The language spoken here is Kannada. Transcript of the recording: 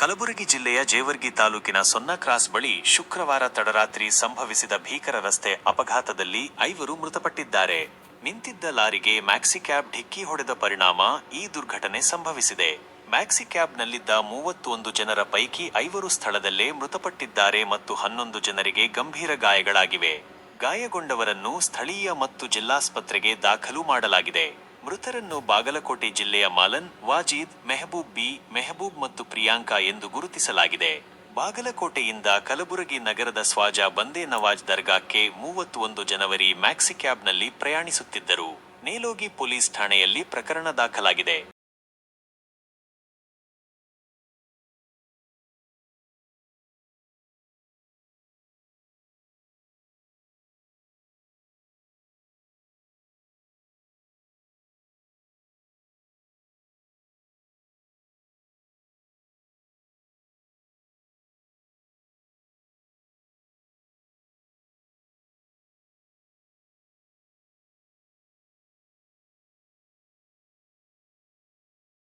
ಕಲಬುರಗಿ ಜಿಲ್ಲೆಯ ಜೇವರ್ಗಿ ತಾಲೂಕಿನ ಸೊನ್ನ ಕ್ರಾಸ್ ಬಳಿ ಶುಕ್ರವಾರ ತಡರಾತ್ರಿ ಸಂಭವಿಸಿದ ಭೀಕರ ರಸ್ತೆ ಅಪಘಾತದಲ್ಲಿ ಐವರು ಮೃತಪಟ್ಟಿದ್ದಾರೆ. ನಿಂತಿದ್ದ ಲಾರಿಗೆ ಮ್ಯಾಕ್ಸಿಕ್ಯಾಬ್ ಢಿಕ್ಕಿ ಹೊಡೆದ ಪರಿಣಾಮ ಈ ದುರ್ಘಟನೆ ಸಂಭವಿಸಿದೆ. ಮ್ಯಾಕ್ಸಿಕ್ಯಾಬ್ನಲ್ಲಿದ್ದ ಮೂವತ್ತೊಂದು ಜನರ ಪೈಕಿ ಐವರು ಸ್ಥಳದಲ್ಲೇ ಮೃತಪಟ್ಟಿದ್ದಾರೆ ಮತ್ತು ಹನ್ನೊಂದು ಜನರಿಗೆ ಗಂಭೀರ ಗಾಯಗಳಾಗಿವೆ. ಗಾಯಗೊಂಡವರನ್ನು ಸ್ಥಳೀಯ ಮತ್ತು ಜಿಲ್ಲಾಸ್ಪತ್ರೆಗೆ ದಾಖಲು ಮಾಡಲಾಗಿದೆ. ಮೃತರನ್ನು ಬಾಗಲಕೋಟೆ ಜಿಲ್ಲೆಯ ಮಾಲನ್, ವಾಜೀದ್, ಮೆಹಬೂಬ್ ಬಿ, ಮೆಹಬೂಬ್ ಮತ್ತು ಪ್ರಿಯಾಂಕಾ ಎಂದು ಗುರುತಿಸಲಾಗಿದೆ. ಬಾಗಲಕೋಟೆಯಿಂದ ಕಲಬುರಗಿ ನಗರದ ಸ್ವಾಜಾ ಬಂದೇ ನವಾಜ್ ದರ್ಗಾಕ್ಕೆ ಮೂವತ್ತೊಂದು ಜನವರಿ ಮ್ಯಾಕ್ಸಿಕ್ಯಾಬ್ನಲ್ಲಿ ಪ್ರಯಾಣಿಸುತ್ತಿದ್ದರು. ನೇಲೋಗಿ ಪೊಲೀಸ್ ಠಾಣೆಯಲ್ಲಿ ಪ್ರಕರಣ ದಾಖಲಾಗಿದೆ.